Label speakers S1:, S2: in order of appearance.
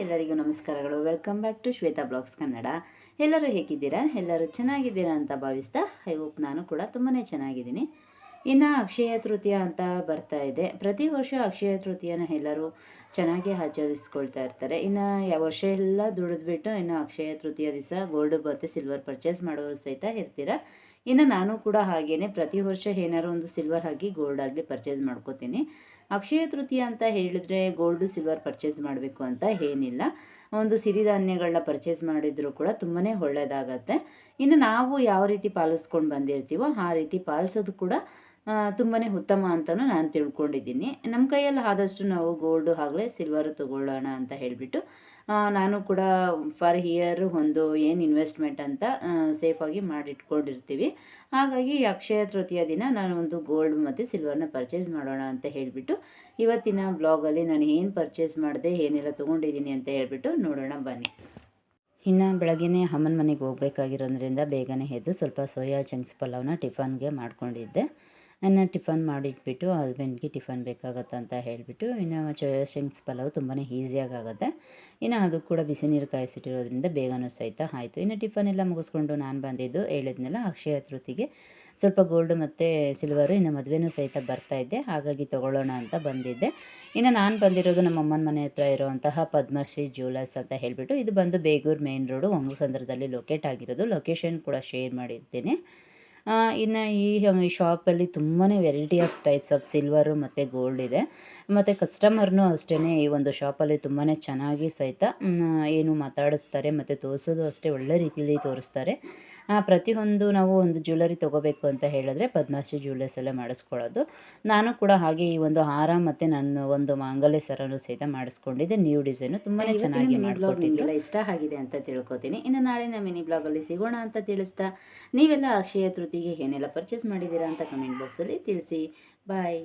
S1: ಎಲ್ಲರಿಗೂ ನಮಸ್ಕಾರಗಳು. Welcome back to Shweta blogs Kannada. ಎಲ್ಲರೂ ಹೇಗಿದ್ದೀರಾ? ಎಲ್ಲರೂ ಚೆನ್ನಾಗಿದ್ದೀರಾ ಅಂತ ಭಾವಿಸ್ತಾ ಐ ಹೋಪ್ ನಾನು ಕೂಡ ತುಂಬಾ ಚೆನ್ನಾಗಿದ್ದೀನಿ. ಇನ್ನು ಅಕ್ಷಯ ತೃತೀಯ ಅಂತ ಬರ್ತಾ ಇದೆ. ಪ್ರತಿ ವರ್ಷ ಅಕ್ಷಯ ತೃತೀಯನ ಎಲ್ಲರೂ ಚೆನ್ನಾಗಿ ಆಚರಿಸ್ಕೊಳ್ತಾ ಇರ್ತಾರೆ. ಇನ್ನು ಯಾವ ವರ್ಷ ಎಲ್ಲ ದುಡಿದ್ಬಿಟ್ಟು ಇನ್ನು ಅಕ್ಷಯ ತೃತೀಯ ದಿವಸ ಗೋಲ್ಡ್ ಮತ್ತು ಸಿಲ್ವರ್ ಪರ್ಚೇಸ್ ಮಾಡೋರು ಸಹಿತ ಇರ್ತೀರ? ಇನ್ನು ನಾನು ಕೂಡ ಹಾಗೇನೆ ಪ್ರತಿ ವರ್ಷ ಏನಾದ್ರು ಒಂದು ಸಿಲ್ವರ್ ಆಗಿ ಗೋಲ್ಡ್ ಆಗಲಿ ಪರ್ಚೇಸ್ ಮಾಡ್ಕೋತೀನಿ. ಅಕ್ಷಯ ತೃತೀಯ ಅಂತ ಹೇಳಿದ್ರೆ ಗೋಲ್ಡು ಸಿಲ್ವರ್ ಪರ್ಚೇಸ್ ಮಾಡಬೇಕು ಅಂತ ಏನಿಲ್ಲ. ಒಂದು ಸಿರಿಧಾನ್ಯಗಳನ್ನ ಪರ್ಚೇಸ್ ಮಾಡಿದರೂ ಕೂಡ ತುಂಬಾ ಒಳ್ಳೆಯದಾಗತ್ತೆ ಇನ್ನು ನಾವು ಯಾವ ರೀತಿ ಪಾಲಿಸ್ಕೊಂಡು ಬಂದಿರ್ತೀವೋ ಆ ರೀತಿ ಪಾಲಿಸೋದು ಕೂಡ ತುಂಬಾ ಉತ್ತಮ ಅಂತಲೂ ನಾನು ತಿಳ್ಕೊಂಡಿದ್ದೀನಿ. ನಮ್ಮ ಕೈಯಲ್ಲಿ ಆದಷ್ಟು ನಾವು ಗೋಲ್ಡು ಆಗಲೇ ಸಿಲ್ವರು ತಗೊಳ್ಳೋಣ ಅಂತ ಹೇಳಿಬಿಟ್ಟು ನಾನು ಕೂಡ ಫರ್ ಇಯರ್ ಒಂದು ಏನು ಇನ್ವೆಸ್ಟ್ಮೆಂಟ್ ಅಂತ ಸೇಫಾಗಿ ಮಾಡಿಟ್ಕೊಂಡಿರ್ತೀವಿ. ಹಾಗಾಗಿ ಅಕ್ಷಯ ತೃತೀಯ ದಿನ ನಾನು ಒಂದು ಗೋಲ್ಡ್ ಮತ್ತು ಸಿಲ್ವರ್ನ ಪರ್ಚೇಸ್ ಮಾಡೋಣ ಅಂತ ಹೇಳಿಬಿಟ್ಟು, ಇವತ್ತಿನ ಬ್ಲಾಗಲ್ಲಿ ನಾನು ಏನು ಪರ್ಚೇಸ್ ಮಾಡಿದೆ, ಏನೆಲ್ಲ ತೊಗೊಂಡಿದ್ದೀನಿ ಅಂತ ಹೇಳಿಬಿಟ್ಟು ನೋಡೋಣ, ಬನ್ನಿ. ಇನ್ನು ಬೆಳಗ್ಗೆ ಅಮ್ಮನ ಮನೆಗೆ ಹೋಗಬೇಕಾಗಿರೋದ್ರಿಂದ ಬೇಗನೆ ಎದ್ದು ಸ್ವಲ್ಪ ಸೋಯಾ ಚಂಕ್ಸ್ ಪಲಾವ್ನ ಟಿಫನ್ಗೆ ಮಾಡ್ಕೊಂಡಿದ್ದೆ. ನಾನು ಟಿಫನ್ ಮಾಡಿಟ್ಬಿಟ್ಟು ಹಸ್ಬೆಂಡ್ಗೆ ಟಿಫನ್ ಬೇಕಾಗತ್ತೆ ಅಂತ ಹೇಳಿಬಿಟ್ಟು, ಇನ್ನು ಚಂಕ್ಸ್ ಪಲಾವ್ ತುಂಬಾ ಈಸಿಯಾಗಿ ಆಗುತ್ತೆ ಇನ್ನು ಅದು ಕೂಡ ಬಿಸಿ ನೀರು ಕಾಯಿಸಿಟ್ಟಿರೋದ್ರಿಂದ ಬೇಗನೂ ಸಹಿತ ಆಯಿತು. ಇನ್ನು ಟಿಫನ್ ಎಲ್ಲ ಮುಗಿಸ್ಕೊಂಡು ನಾನು ಬಂದಿದ್ದು ಹೇಳಿದ್ನೆಲ್ಲ ಅಕ್ಷಯ ತೃತಿಗೆ. ಸ್ವಲ್ಪ ಗೋಲ್ಡ್ ಮತ್ತು ಸಿಲ್ವರು ಇನ್ನು ಮದುವೆನೂ ಸಹಿತ ಬರ್ತಾಯಿದ್ದೆ ಹಾಗಾಗಿ ತೊಗೊಳ್ಳೋಣ ಅಂತ ಬಂದಿದ್ದೆ. ಇನ್ನು ನಾನು ಬಂದಿರೋದು ನಮ್ಮ ಅಮ್ಮನ ಮನೆ ಹತ್ರ ಇರುವಂತಹ ಪದ್ಮಶ್ರೀ ಜ್ಯುವೆಲರ್ಸ್ ಅಂತ ಹೇಳಿಬಿಟ್ಟು, ಇದು ಬಂದು ಬೇಗೂರು ಮೇನ್ ರೋಡು ಹೊಂಗಸಂದ್ರದಲ್ಲಿ ಲೊಕೇಟ್ ಆಗಿರೋದು. ಲೊಕೇಶನ್ ಕೂಡ ಶೇರ್ ಮಾಡಿರ್ತೀನಿ. ಇನ್ನು ಈ ಶಾಪಲ್ಲಿ ತುಂಬಾ variety of types of silver ಮತ್ತು ಗೋಲ್ಡ್ ಇದೆ. ಮತ್ತು ಕಸ್ಟಮರ್ನೂ ಅಷ್ಟೇ ಈ ಒಂದು ಶಾಪಲ್ಲಿ ತುಂಬಾ ಚೆನ್ನಾಗಿ ಸಹಿತ ಏನು ಮಾತಾಡಿಸ್ತಾರೆ, ಮತ್ತು ತೋರಿಸೋದು ಅಷ್ಟೇ ಒಳ್ಳೆ ರೀತಿಯಲ್ಲಿ ತೋರಿಸ್ತಾರೆ. ಪ್ರತಿಯೊಂದು ನಾವು ಒಂದು ಜ್ಯುವೆಲರಿ ತೊಗೋಬೇಕು ಅಂತ ಹೇಳಿದ್ರೆ ಪದ್ಮಾಶ್ರೀ ಜ್ಯುವೆಲರ್ಸ್ ಎಲ್ಲ ಮಾಡಿಸ್ಕೊಳ್ಳೋದು. ನಾನು ಕೂಡ ಹಾಗೆ ಈ ಒಂದು ಹಾರ ಮತ್ತು ನನ್ನ ಒಂದು ಮಾಂಗಲ್ಯ ಸರನು ಸಹಿತ ಮಾಡಿಸ್ಕೊಂಡಿದ್ದೆ. ನ್ಯೂ ಡಿಸೈನು ತುಂಬಾ ಚೆನ್ನಾಗಿ ಮಾಡಿಕೊಟ್ಟಿದ್ದಿಲ್ಲ ಇಷ್ಟ ಆಗಿದೆ ಅಂತ ತಿಳ್ಕೊತೀನಿ. ಇನ್ನು ನಾಳಿನ ಮಿನಿ ಬ್ಲಾಗಲ್ಲಿ ಸಿಗೋಣ ಅಂತ ತಿಳಿಸ್ತಾ ನೀವೆಲ್ಲ ಅಕ್ಷಯ ತೃತಿಗೆ ಏನೆಲ್ಲ ಪರ್ಚೇಸ್ ಮಾಡಿದ್ದೀರಾ ಅಂತ ಕಮೆಂಟ್ ಬಾಕ್ಸಲ್ಲಿ ತಿಳಿಸಿ. ಬಾಯ್